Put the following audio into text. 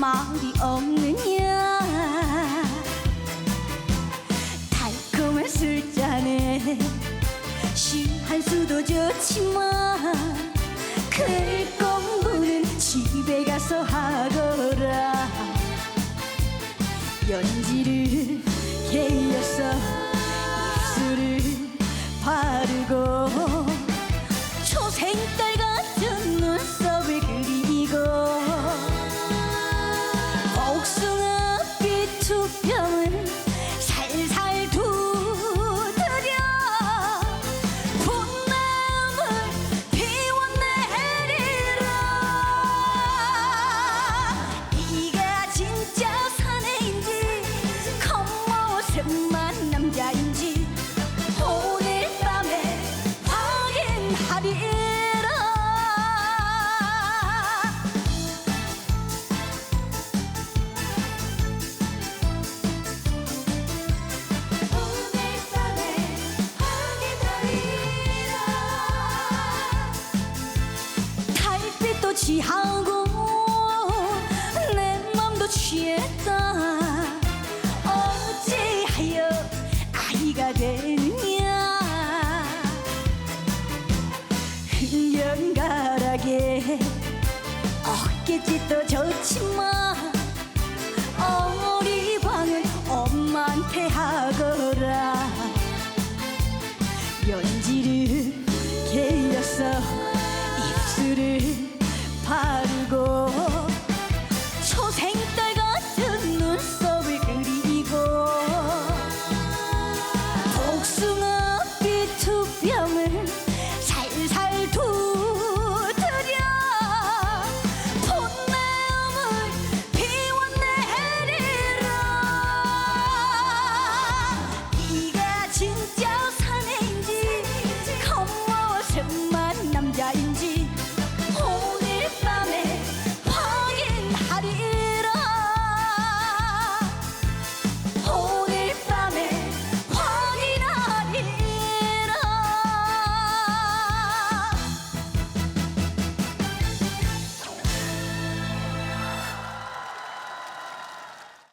말이 없느냐? 달콤한 술잔에 시한 수도 좋지만 글 공부는 집에 가서 하거라. 연지를 개어서 입술을 겉모습만 남자인지 오늘 밤에 확인하리라. 오늘 밤에 확인하리라. 달빛도 취하고 내 맘도 취했다 어깨짓도 좋지만 어리광을 엄마한테 하거라. 연지를 개어서 입술을 바 어딘지